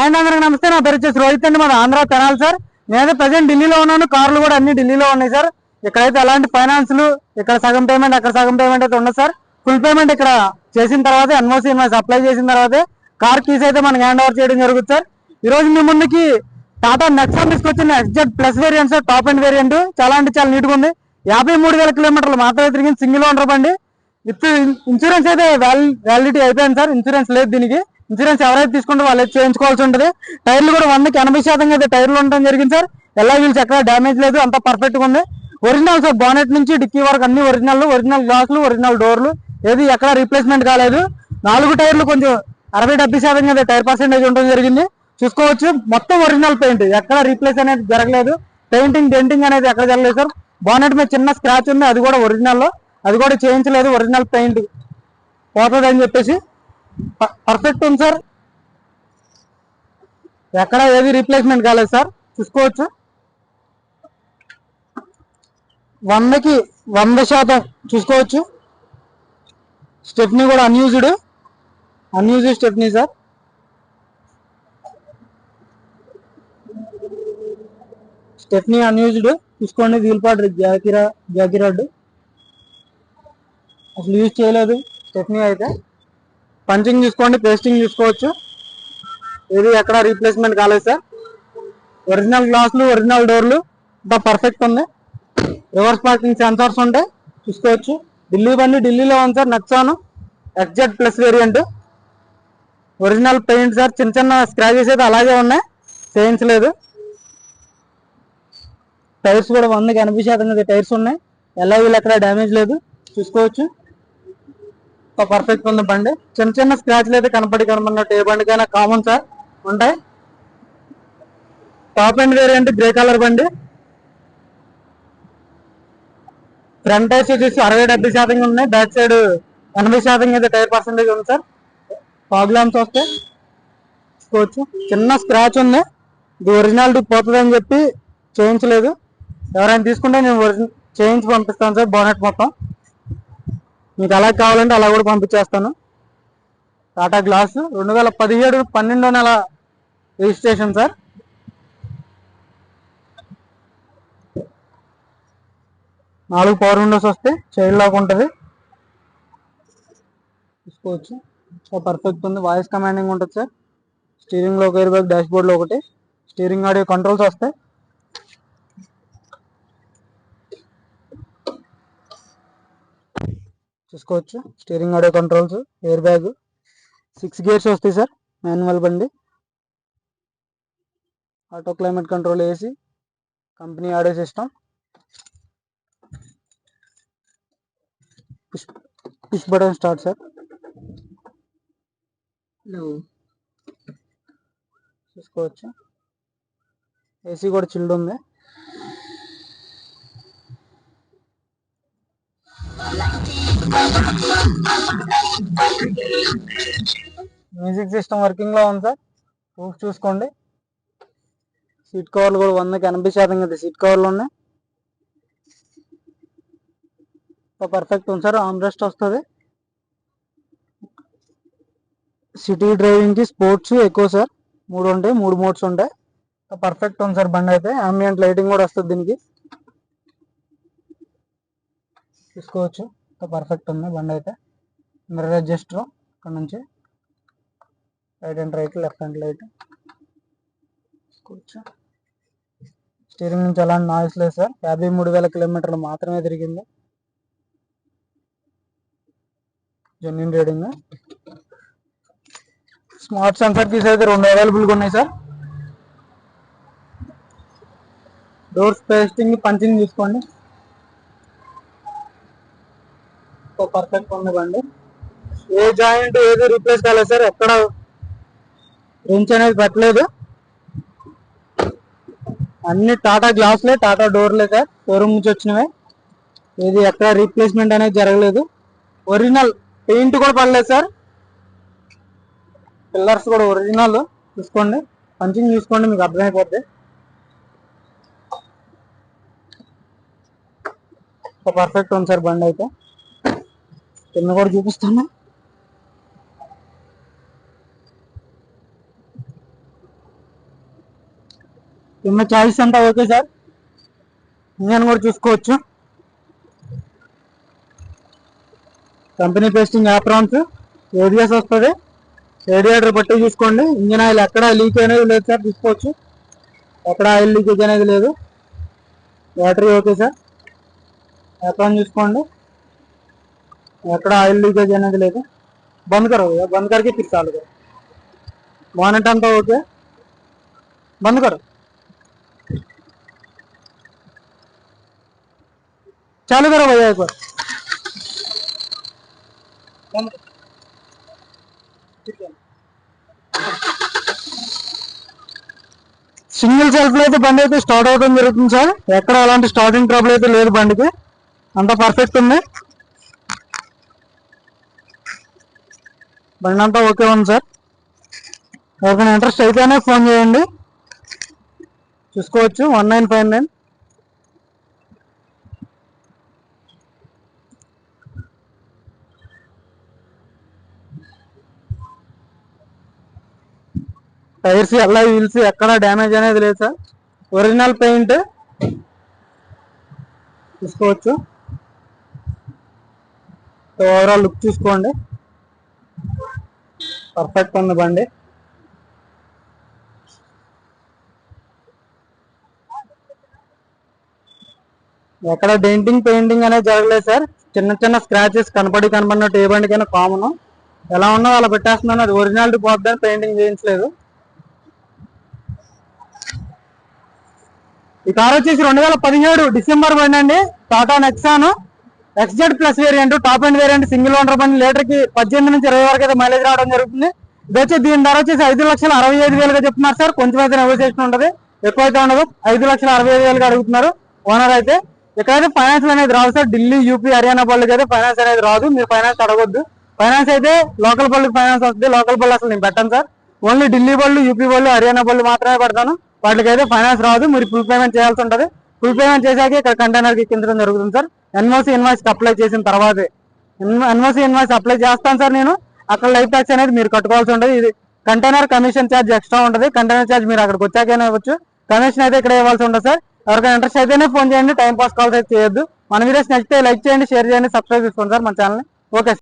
And అందరికి నమస్తే నా పేరు వచ్చేసి రోహిత్ అండి మన ఆంధ్ర తెనాలి సార్. నేనైతే ప్రజెంట్ ఢిల్లీలో ఉన్నాను కార్లు కూడా అన్ని ఢిల్లీలో ఉన్నాయి సార్. ఇక్కడైతే ఎలాంటి ఫైనాన్స్లు ఇక్కడ సగం పేమెంట్ అక్కడ సగం పేమెంట్ అయితే ఉండదు సార్. ఫుల్ పేమెంట్ ఇక్కడ చేసిన తర్వాత ఎన్ఓసి ఇన్వాయిస్ అప్లై చేసిన తర్వాతే కార్ కీస్ అయితే మనకి హ్యాండ్ ఓవర్ చేయడం జరుగుతుంది సార్. ఈ రోజు మీ ముందుకి టాటా నెక్సాన్ తీసుకొచ్చిన XZ plus variant sir top end variant చాలా అంటే చాలా నీట్గా ఉంది. యాభై మూడు వేల కిలోమీటర్లు మాత్రమే తిరిగింది సింగిల్ ఓనర్ బండి. విత్ ఇన్సూరెన్స్ అయితే వ్యాలిడిటీ అయిపోయింది సార్. ఇన్సూరెన్స్ లేదు దీనికి. ఇన్సూరెన్స్ ఎవరైతే తీసుకుంటే వాళ్ళు చేయించుకోవాల్సి ఉంటుంది. టైర్లు కూడా వందకి ఎనభై శాతం అయితే టైర్లు ఉండడం జరిగింది సార్. ఎలా వీల్స్ ఎక్కడ డ్యామేజ్ లేదు అంతా పర్ఫెక్ట్గా ఉంది. ఒరిజినల్ సార్ బానెట్ నుంచి డిక్కీ వరకు అన్ని ఒరిజినల్ ఒరిజినల్ గ్లాసులు ఒరిజినల్ డోర్లు ఏది ఎక్కడ రీప్లేస్మెంట్ కాలేదు. నాలుగు టైర్లు కొంచెం అరవై డెబ్బై శాతం కదా టైర్ పర్సెంటేజ్ ఉండడం జరిగింది. చూసుకోవచ్చు మొత్తం ఒరిజినల్ పెయింట్ ఎక్కడ రీప్లేస్ అనేది జరగలేదు. పెయింటింగ్ డెంటింగ్ అనేది ఎక్కడ జరగలేదు సార్. బానెట్ మీద చిన్న స్క్రాచ్ ఉంది అది కూడా ఒరిజినల్ అది కూడా చేయించలేదు ఒరిజినల్ పెయింట్ పోతుంది అని చెప్పేసి పర్ఫెక్ట్ ఉంది సార్. ఎక్కడ ఏది రీప్లేస్మెంట్ కాలేదు సార్. చూసుకోవచ్చు. వందకి వంద శాతం చూసుకోవచ్చు. స్టెప్ని కూడా unused unused stepney sir. Stepney unused చూసుకోండి వీల్ జాకిరా జాకిరాడ్. అసలు యూజ్ చేయలేదు స్టెప్ని అయితే. పంచింగ్ చూసుకోండి పేస్టింగ్ చూసుకోవచ్చు ఏది ఎక్కడ రీప్లేస్మెంట్ కాలేదు సార్. ఒరిజినల్ గ్లాసులు ఒరిజినల్ డోర్లు ఇంకా పర్ఫెక్ట్ ఉంది. రివర్స్ పార్కింగ్ సెన్సార్స్ ఉంటాయి చూసుకోవచ్చు. ఢిల్లీ బండి ఢిల్లీలో ఉంది sir నచ్చాను exact plus variant original paint sir చిన్న చిన్న స్క్రాచెస్ అయితే అలాగే ఉన్నాయి. చేయించలేదు టైర్స్ కూడా వందకి ఎనభై శాతం టైర్స్ ఉన్నాయి. ఎలా వీళ్ళు ఎక్కడ డ్యామేజ్ లేదు. చూసుకోవచ్చు. పర్ఫెక్ట్ ఉంది బండి. చిన్న చిన్న స్క్రాచ్లు అయితే కనపడి కనపడినట్టు ఏ బండికైనా కామన్ సార్ ఉంటాయి. Top end variant grey colour బండి. ఫ్రంట్ టైర్స్ వచ్చేసి అరవై డెబ్బై శాతం ఉన్నాయి. బ్యాక్ సైడ్ ఎనభై శాతం అయితే టైర్ పర్సెంటేజ్ ఉంది సార్ ప్రాబ్లమ్స్ వస్తే చూసుకోవచ్చు. చిన్న స్క్రాచ్ ఉంది. ఇది ఒరిజినాలిటీ పోతుంది అని చెప్పి చేయించలేదు. ఎవరైనా తీసుకుంటే నేను ఒరిజినల్ చేయించి పంపిస్తాను సార్ బోనెట్ మొత్తం. మీకు అలా కావాలంటే అలా కూడా పంపించేస్తాను. టాటా గ్లాస్ రెండు వేల పదిహేడు పన్నెండో నెల రిజిస్ట్రేషన్ సార్. నాలుగు పవర్ విండోస్ వస్తే చైల్డ్ లాక్ ఉంటుంది. చూసుకోవచ్చు పర్ఫెక్ట్ ఉంది. వాయిస్ కమాండింగ్ ఉంటుంది సార్. స్టీరింగ్లో ఒక ఎయిర్ బ్యాగ్ డాష్ ఒకటి. స్టీరింగ్ ఆడియో కంట్రోల్స్ వస్తాయి. చూసుకోవచ్చు. Steering audio controls air bag. Six gears వస్తాయి సార్ మాన్యువల్ బండి. Auto climate control AC company audio system. Push push button start sir. చూసుకోవచ్చు. ఏసీ కూడా చిల్డ్ ఉంది. మ్యూజిక్ సిస్టమ్ వర్కింగ్లో ఉంది సార్. ప్రూఫ్ చూసుకోండి. సీట్ కవర్లు కూడా వందకి ఎనభై శాతం కదా సీట్ కవర్లు ఉన్నాయి. పర్ఫెక్ట్ ఉంది సార్. ఆమ్ రెస్ట్ వస్తుంది. సిటీ డ్రైవింగ్కి స్పోర్ట్స్ ఎక్కువ సార్. మూడు ఉంటాయి మూడు మోడ్స్ ఉంటాయి. పర్ఫెక్ట్ ఉంది సార్ బండి అయితే. అంబియంట్ లైటింగ్ కూడా వస్తుంది దీనికి. చూసుకోవచ్చు పర్ఫెక్ట్ ఉంది బండి అయితే మిర్రర్ అడ్జస్టర్ ఇక్కడ నుంచి right and right left and light చూసుకోవచ్చు స్టీరింగ్ నుంచి అలాంటి నాయిస్ లేదు సార్. యాభై మూడు వేల కిలోమీటర్లు మాత్రమే తిరిగింది. Genuine reading smart sensor keys అయితే రెండు అవైలబుల్గా ఉన్నాయి సార్. డోర్స్ పేస్టింగ్ పంచింగ్ తీసుకోండి. పర్ఫెక్ట్ ఉంది బండి. ఏ జాయింట్ ఏది రీప్లేస్ కాలేదు సార్ ఎక్కడ రించ్ అనేది పెట్టలేదు. అన్ని టాటా గ్లాస్లే టాటా డోర్లే సార్ షోరూమ్ నుంచి వచ్చినవే. ఏది ఎక్కడ రీప్లేస్మెంట్ అనేది జరగలేదు. ఒరిజినల్ పెయింట్ కూడా పడలేదు సార్. పిల్లర్స్ కూడా ఒరిజినల్ చూసుకోండి. పంచింగ్ చూసుకోండి మీకు అర్థమైపోద్ది. పర్ఫెక్ట్ ఉంది సార్ బండి అయితే. కింద కూడా చూపిస్తాను కింద చాయిస్ అంతా ఓకే సార్. ఇంజన్ కూడా చూసుకోవచ్చు. కంపెనీ పేస్టింగ్ యాప్రాన్స్ ఏడియాస్ వస్తుంది. రేడియేటర్ బట్టి చూసుకోండి. ఇంజన్ ఆయిల్ ఎక్కడ లీక్ అనేది లేదు సార్ చూసుకోవచ్చు. ఎక్కడ ఆయిల్ లీకేజ్ అనేది లేదు. Battery okay sir. యాప్రాన్ చూసుకోండి. ఎక్కడ ఆయిల్ లీకేజ్ అనేది లేదు. బంద్ కరో బంద్ కరికి ఫిర్ చాలు వానట్ అంతా ఓకే? బంద్ కరు चालू करो సింగిల్ సెల్ఫ్లో అయితే బండి అయితే స్టార్ట్ అవడం జరుగుతుంది సార్. ఎక్కడ అలాంటి స్టార్టింగ్ ట్రబుల్ అయితే లేదు బండికి. అంత పర్ఫెక్ట్ ఉంది. బండి అంతా ఓకే ఉంది సార్. ఎవరికైనా ఇంట్రెస్ట్ అయితేనే ఫోన్ చేయండి. చూసుకోవచ్చు. One nine five nine. Tyres ఎలా వీల్స్ ఎక్కడ డ్యామేజ్ అనేది లేదు సార్. Original paint. చూసుకోవచ్చు. ఓవరాల్ లుక్ చూసుకోండి. పర్ఫెక్ట్ ఉంది బండి. ఎక్కడ డెంటింగ్ పెయింటింగ్ అనేది జరగలేదు సార్. చిన్న చిన్న స్క్రాచెస్ కనపడి కనపడినట్టు ఏ బండికైనా కామన్ ఎలా ఉన్నా అలా పెట్టేస్తున్నాను అది ఒరిజినాలిటీ పోద్దని పెయింటింగ్ చేయించలేదు. ఈ కార్ వచ్చేసి రెండు వేల పదిహేడు డిసెంబర్ బండి అండి. Tata Nexon. XZ plus variant top end variant single owner బండి లీటర్కి పద్దెనిమిది నుంచి ఇరవై వరకు అయితే మైలేజ్ రావడం జరుగుతుంది. వచ్చి దీని ధర వచ్చేసి ఐదు లక్షల అరవై ఐదు వేలుగా చెప్తున్నారు సార్. కొంచెం అయితే నెగోసియేషన్ ఉండదు ఎక్కువ అయితే ఉండదు. ఐదు లక్షల అరవై ఐదు వేలుగా అడుగుతున్నారు ఓనర్ అయితే. ఇక్కడైతే ఫైనాన్స్ అనేది రాదు సార్. ఢిల్లీ యూపీ హర్యానా బళ్ళకి అయితే ఫైనాన్స్ అనేది రాదు. మీరు ఫైనాన్స్ అడగొద్దు. ఫైనాన్స్ అయితే లోకల్ బళ్ళకి ఫైనాన్స్ వస్తుంది. లోకల్ పల్లె అసలు నేను పెట్టాను సార్. ఓన్లీ ఢిల్లీ వాళ్ళు యూపీ వాళ్ళు హర్యానా బళ్ళు మాత్రమే పెడతాను. వాటికైతే అయితే ఫైనాన్స్ రాదు. మీరు ఫుల్ పేమెంట్ చేయాల్సి ఉంటుంది. ఫుల్ పేమెంట్ చేశాక ఇక్కడ కంటైనర్కి ఎక్కించడం జరుగుతుంది సార్. ఎన్ఓసి ఇన్వాయిస్ అప్లై చేసిన తర్వాతే. ఎన్ఓసి ఇన్వాయిస్ అప్లై చేస్తాను సార్ నేను. అక్కడ లైఫ్ ట్యాక్స్ అనేది మీరు కట్టుకోవాల్సి ఉంటుంది ఇది కంటైనర్ కమిషన్ ఛార్జ్ ఎక్స్ట్రా ఉంటుంది. కంటైనర్ ఛార్జ్ మీరు అక్కడికి వచ్చాకైనా ఇవ్వచ్చు. కమిషన్ అయితే ఇక్కడ ఇవ్వాల్సి ఉంటుంది సార్. ఎవరికైనా ఇంట్రెస్ట్ అయితేనే ఫోన్ చేయండి. టైం పాస్ కాల్స్ అయితే చేయొద్దు. మన వీడియోస్ నచ్చితే లైక్ చేయండి షేర్ చేయండి సబ్స్క్రైబ్ చేసుకోండి సార్ మన ఛానల్ని. ఓకే